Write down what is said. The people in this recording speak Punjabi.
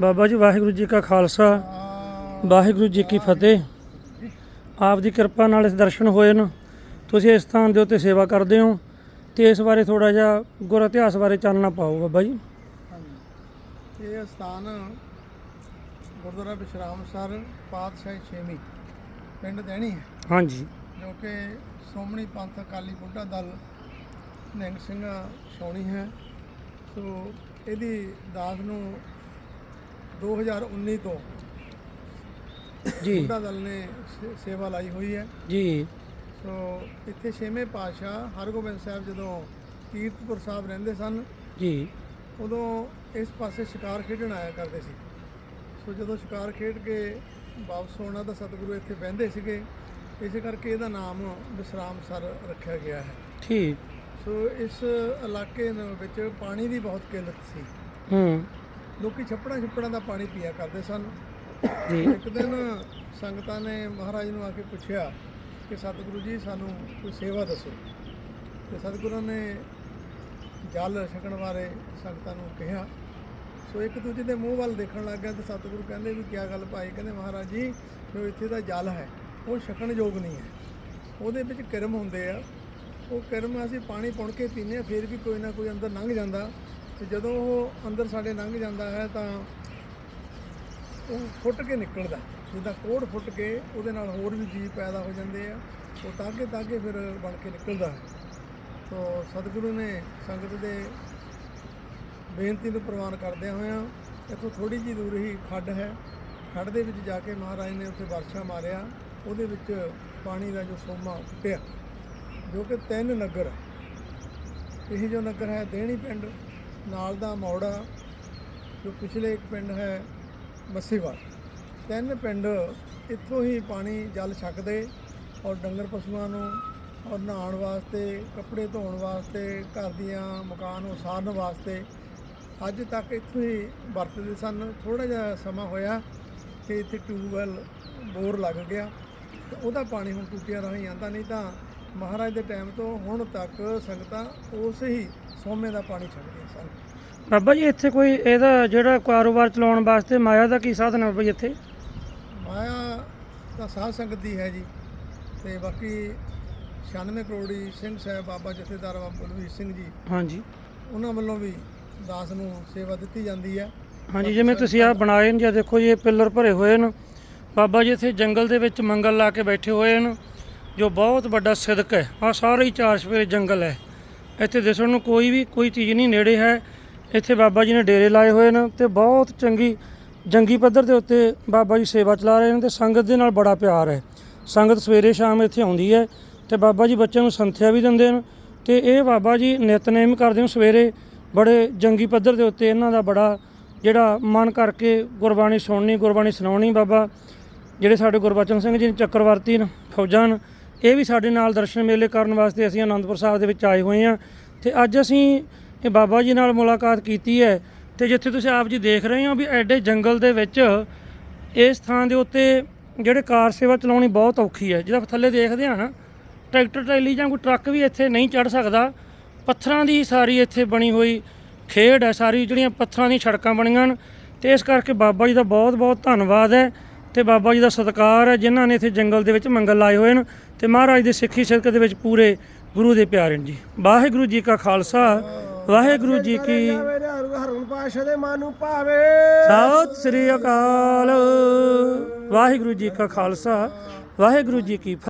ਬਾਬਾ ਜੀ ਵਾਹਿਗੁਰੂ ਜੀ ਕਾ ਖਾਲਸਾ ਵਾਹਿਗੁਰੂ ਜੀ ਕੀ ਫਤਿਹ। ਆਪ ਦੀ ਕਿਰਪਾ ਨਾਲ ਇਸ ਦਰਸ਼ਨ ਹੋਏ ਨੇ ਤੁਸੀਂ ਇਸ ਸਥਾਨ ਦੇ ਉੱਤੇ ਸੇਵਾ ਕਰਦੇ ਹੋ ਤੇ ਇਸ ਬਾਰੇ ਥੋੜਾ ਜਿਹਾ ਗੁਰ ਇਤਿਹਾਸ ਬਾਰੇ ਚਾਨਣਾ ਪਾਓ ਬਾਬਾ ਜੀ। ਹਾਂਜੀ। ਇਹ ਸਥਾਨ ਗੁਰਦੁਆਰਾ ਬਿਸ਼ਰਾਮ ਸਰ ਪਾਤਸ਼ਾਹੀ ਛੇਵੀਂ ਪਿੰਡ ਦੇਣੀ ਹੈ। ਹਾਂਜੀ। ਜੋ ਕਿ ਸ਼੍ਰੋਮਣੀ ਪੰਥ ਅਕਾਲੀ ਬੁੱਢਾ ਦਲ ਨਿਹੰਗ ਸਿੰਘ ਛਾਉਣੀ ਹੈ। ਸੋ ਇਹਦੀ ਦਾਸ ਨੂੰ 2019 ਤੋਂ ਜੀ। ਬੁੱਢਾ ਦਲ ਨੇ ਸੇ- ਸੇਵਾ ਲਾਈ ਹੋਈ ਹੈ। ਜੀ। ਸੋ ਇੱਥੇ ਛੇਵੇਂ ਪਾਤਸ਼ਾਹ ਹਰਗੋਬਿੰਦ ਸਾਹਿਬ ਜਦੋਂ ਕੀਰਤਪੁਰ ਸਾਹਿਬ ਰਹਿੰਦੇ ਸਨ ਜੀ। ਉਦੋਂ ਇਸ ਪਾਸੇ ਸ਼ਿਕਾਰ ਖੇਡਣ ਆਇਆ ਕਰਦੇ ਸੀ। ਸੋ ਜਦੋਂ ਸ਼ਿਕਾਰ ਖੇਡ ਕੇ ਵਾਪਸ ਆਉਣਾ ਤਾਂ ਸਤਿਗੁਰੂ ਇੱਥੇ ਬਹਿੰਦੇ ਸੀਗੇ। ਇਸੇ ਕਰਕੇ ਇਹਦਾ ਨਾਮ ਵਿਸਰਾਮ ਸਰ ਰੱਖਿਆ ਗਿਆ ਹੈ। ਠੀਕ। ਸੋ ਇਸ ਇਲਾਕੇ ਨੂੰ ਵਿੱਚ ਪਾਣੀ ਦੀ ਬਹੁਤ ਕਿੱਲਤ ਸੀ। ਹੂੰ। ਲੋਕੀ ਛੱਪੜਾਂ ਛੱਪੜਾਂ ਦਾ ਪਾਣੀ ਪੀਆ ਕਰਦੇ ਸਨ। ਜੀ। ਇੱਕ ਦਿਨ ਸੰਗਤਾਂ ਨੇ ਮਹਾਰਾਜ ਨੂੰ ਆ ਕੇ ਪੁੱਛਿਆ ਕਿ ਸਤਿਗੁਰੂ ਜੀ ਸਾਨੂੰ ਕੋਈ ਸੇਵਾ ਦੱਸੋ। ਤੇ ਸਤਿਗੁਰਾਂ ਨੇ ਜਲ ਛਕਣ ਬਾਰੇ ਸੰਗਤਾਂ ਨੂੰ ਕਿਹਾ। ਸੋ ਇੱਕ ਦੂਜੇ ਦੇ ਮੂੰਹ ਵੱਲ ਦੇਖਣ ਲੱਗ ਗਿਆ ਤੇ ਸਤਿਗੁਰੂ ਕਹਿੰਦੇ ਵੀ ਕੀ ਗੱਲ ਭਾਈ? ਕਹਿੰਦੇ ਮਹਾਰਾਜ ਜੀ ਜੋ ਇੱਥੇ ਦਾ ਜਲ ਹੈ ਉਹ ਛਕਣ ਯੋਗ ਨਹੀਂ ਹੈ। ਉਹਦੇ ਵਿੱਚ ਕਿਰਮ ਹੁੰਦੇ ਆ। ਉਹ ਕਿਰਮ ਅਸੀਂ ਪਾਣੀ ਪੁਣ ਕੇ ਪੀਂਦੇ ਆ ਫਿਰ ਵੀ ਕੋਈ ਨਾ ਕੋਈ ਅੰਦਰ ਲੰਘ ਜਾਂਦਾ। ਤੇ ਜਦੋਂ ਉਹ ਅੰਦਰ ਸਾਡੇ ਲੰਘ ਜਾਂਦਾ ਹੈ ਤਾਂ ਉਹ ਫੁੱਟ ਕੇ ਨਿਕਲਦਾ ਜਿੱਦਾਂ ਕੋੜ ਫੁੱਟ ਕੇ ਉਹਦੇ ਨਾਲ ਹੋਰ ਵੀ ਜੀਵ ਪੈਦਾ ਹੋ ਜਾਂਦੇ ਆ, ਉਹ ਤਾਗੇ ਤਾਗੇ ਫਿਰ ਬਣ ਕੇ ਨਿਕਲਦਾ ਹੈ। ਤੋ ਸਤਿਗੁਰੂ ਨੇ ਸੰਗਤ ਦੇ ਬੇਨਤੀ ਨੂੰ ਪ੍ਰਵਾਨ ਕਰਦਿਆਂ ਹੋਇਆਂ ਇੱਥੋਂ ਥੋੜੀ ਜਿਹੀ ਦੂਰ ਹੀ ਖੱਡ ਹੈ। ਖੱਡ ਦੇ ਵਿੱਚ ਜਾ ਕੇ ਮਹਾਰਾਜ ਨੇ ਉੱਥੇ ਵਰਸ਼ਾ ਮਾਰਿਆ। ਉਹਦੇ ਵਿੱਚ ਪਾਣੀ ਦਾ ਜੋ ਸੋਮਾ ਫੁੱਟਿਆ, ਜੋ ਕਿ ਤਿੰਨ ਨਗਰ ਇਹ ਜੋ ਨਗਰ ਹੈ ਦੇਣੀ ਪਿੰਡ ਨਾਲ ਦਾ ਮੌੜਾ ਜੋ ਪਿਛਲੇ ਇੱਕ ਪਿੰਡ ਹੈ, ਮੱਸੀਵਾਲ। ਤਿੰਨ ਪਿੰਡ ਇੱਥੋਂ ਹੀ ਪਾਣੀ ਜਲ ਛਕਦੇ ਔਰ ਡੰਗਰ ਪਸ਼ੂਆਂ ਨੂੰ ਔਰ ਨਹਾਉਣ ਵਾਸਤੇ, ਕੱਪੜੇ ਧੋਣ ਵਾਸਤੇ, ਘਰ ਦੀਆਂ ਮਕਾਨ ਉਸਾਰਨ ਵਾਸਤੇ ਅੱਜ ਤੱਕ ਇੱਥੋਂ ਹੀ ਵਰਤਦੇ ਸਨ। ਥੋੜਾ ਜਿਹਾ ਸਮਾਂ ਹੋਇਆ ਕਿ ਇੱਥੇ ਟਿਊਬਵੈਲ ਬੋਰ ਲੱਗ ਗਿਆ ਤੇ ਉਹਦਾ ਪਾਣੀ ਹੁਣ ਟੂਟੀਆਂ ਰਾਹੀਂ ਆਉਂਦਾ ਨਹੀਂ ਤਾਂ ਮਹਾਰਾਜ ਦੇ ਟਾਈਮ ਤੋਂ ਹੁਣ ਤੱਕ ਸੰਗਤਾਂ ਉਸ ਹੀ ਸੋਮੇ ਦਾ ਪਾਣੀ ਛਕਦੀਆਂ ਸਨ। ਬਾਬਾ ਜੀ ਇੱਥੇ ਕੋਈ ਇਹਦਾ ਜਿਹੜਾ ਕਾਰੋਬਾਰ ਚਲਾਉਣ ਵਾਸਤੇ ਮਾਇਆ ਦਾ ਕੀ ਸਾਧਨ ਹੈ ਬਾਬਾ ਜੀ ਇੱਥੇ? ਮਾਇਆ ਤਾਂ ਸਾਧ ਸੰਗਤ ਦੀ ਹੈ ਜੀ। ਤੇ ਬਾਕੀ 96 ਕਰੋੜੀ ਸਿੰਘ ਸਾਹਿਬ ਬਾਬਾ ਜਥੇਦਾਰ ਬਾਬਾ ਬਲਵੀਰ ਸਿੰਘ ਜੀ ਹਾਂਜੀ। ਉਹਨਾਂ ਵੱਲੋਂ ਵੀ ਦਾਸ ਨੂੰ ਸੇਵਾ ਦਿੱਤੀ ਜਾਂਦੀ ਹੈ। ਹਾਂਜੀ ਜਿਵੇਂ ਤੁਸੀਂ ਆ ਬਣਾਏ ਨੇ ਜਾਂ ਦੇਖੋ ਜੀ ਇਹ ਪਿੱਲਰ ਭਰੇ ਹੋਏ ਨੇ। ਬਾਬਾ ਜੀ ਇੱਥੇ ਜੰਗਲ ਦੇ ਵਿੱਚ ਮੰਗਲ ਲਾ ਕੇ ਬੈਠੇ ਹੋਏ ਨੇ। ਜੋ ਬਹੁਤ ਵੱਡਾ ਸਿਦਕ ਹੈ ਆ ਸਾਰੇ ਹੀ ਚਾਰ ਸਵੇਰੇ ਜੰਗਲ ਹੈ। ਇੱਥੇ ਦਿਸਣ ਨੂੰ ਕੋਈ ਵੀ, ਕੋਈ ਚੀਜ਼ ਨਹੀਂ, ਨੇੜੇ ਹੈ। ਇੱਥੇ ਬਾਬਾ ਜੀ ਨੇ ਡੇਰੇ ਲਾਏ ਹੋਏ ਨੇ ਤੇ ਬਹੁਤ ਚੰਗੀ ਜੰਗੀ ਪੱਧਰ ਦੇ ਉੱਤੇ ਬਾਬਾ ਜੀ ਸੇਵਾ ਚਲਾ ਰਹੇ ਨੇ ਤੇ ਸੰਗਤ ਦੇ ਨਾਲ ਬੜਾ ਪਿਆਰ ਹੈ। ਸੰਗਤ ਸਵੇਰੇ ਸ਼ਾਮ ਇੱਥੇ ਆਉਂਦੀ ਹੈ ਤੇ ਬਾਬਾ ਜੀ ਬੱਚਿਆਂ ਨੂੰ ਸੰਥਿਆ ਵੀ ਦਿੰਦੇ ਨੇ ਤੇ ਇਹ ਬਾਬਾ ਜੀ ਨਿਤਨੇਮ ਕਰਦੇ ਨੇ ਸਵੇਰੇ ਬੜੇ ਜੰਗੀ ਪੱਧਰ ਦੇ ਉੱਤੇ ਇਹਨਾਂ ਦਾ ਬੜਾ ਜਿਹੜਾ ਮਨ ਕਰਕੇ ਗੁਰਬਾਣੀ ਸੁਣਨੀ, ਗੁਰਬਾਣੀ ਸੁਣਾਉਣੀ ਬਾਬਾ। ਜਿਹੜੇ ਸਾਡੇ ਗੁਰਬਚਨ ਸਿੰਘ ਜੀ ਚੱਕਰਵਰਤੀ ਨੇ, ਫੌਜਾਂ ਨੇ ਇਹ ਵੀ ਸਾਡੇ ਨਾਲ ਦਰਸ਼ਨ ਮੇਲੇ ਕਰਨ ਵਾਸਤੇ ਅਸੀਂ ਆਨੰਦਪੁਰ ਸਾਹਿਬ ਦੇ ਵਿੱਚ ਆਏ ਹੋਏ ਹਾਂ। ਤੇ ਅੱਜ ਅਸੀਂ ਇਹ ਬਾਬਾ ਜੀ ਨਾਲ ਮੁਲਾਕਾਤ ਕੀਤੀ ਹੈ ਤੇ ਜਿੱਥੇ ਤੁਸੀਂ ਆਪ ਜੀ ਦੇਖ ਰਹੇ ਹੋ ਵੀ ਐਡੇ ਜੰਗਲ ਦੇ ਵਿੱਚ ਇਸ ਥਾਂ ਦੇ ਉੱਤੇ ਜਿਹੜੇ ਕਾਰ ਸੇਵਾ ਚਲਾਉਣੀ ਬਹੁਤ ਔਖੀ ਹੈ। ਜਿਹਦਾ ਥੱਲੇ ਦੇਖਦੇ ਆ ਨਾ, ਟਰੈਕਟਰ, ਟਰੈਲੀ ਜਾਂ ਕੋਈ ਟਰੱਕ ਵੀ ਇੱਥੇ ਨਹੀਂ ਚੜ ਸਕਦਾ। ਪੱਥਰਾਂ ਦੀ ਸਾਰੀ ਇੱਥੇ ਬਣੀ ਹੋਈ ਖੇਡ ਹੈ, ਸਾਰੀ ਜਿਹੜੀਆਂ ਪੱਥਰਾਂ ਦੀਆਂ ਸੜਕਾਂ ਬਣੀਆਂ ਹਨ। ਤੇ ਇਸ ਕਰਕੇ ਬਾਬਾ ਜੀ ਦਾ ਬਹੁਤ ਬਹੁਤ ਧੰਨਵਾਦ ਹੈ। ਤੇ ਬਾਬਾ ਜੀ ਦਾ ਸਤਿਕਾਰ ਹੈ, ਜਿਨ੍ਹਾਂ ਨੇ ਇੱਥੇ ਜੰਗਲ ਦੇ ਵਿੱਚ ਮੰਗਲ ਲਾਏ ਹੋਏ ਨੇ ਤੇ ਮਹਾਰਾਜ ਦੇ ਸਿੱਖੀ ਸਿਰਕਤ ਦੇ ਵਿੱਚ ਪੂਰੇ ਗੁਰੂ ਦੇ ਪਿਆਰੇ ਨੇ ਜੀ। ਵਾਹਿਗੁਰੂ ਜੀ ਕਾ ਖਾਲਸਾ, ਵਾਹਿਗੁਰੂ ਜੀ ਕੀ ਮੇਰੇ ਪਾਸ਼ਾ ਦੇ ਮਨ ਭਾਵੇ ਸਤਿ ਸ੍ਰੀ ਅਕਾਲ। ਵਾਹਿਗੁਰੂ ਜੀ ਕਾ ਖਾਲਸਾ, ਵਾਹਿਗੁਰੂ ਜੀ ਕੀ ਫਤਿਹ।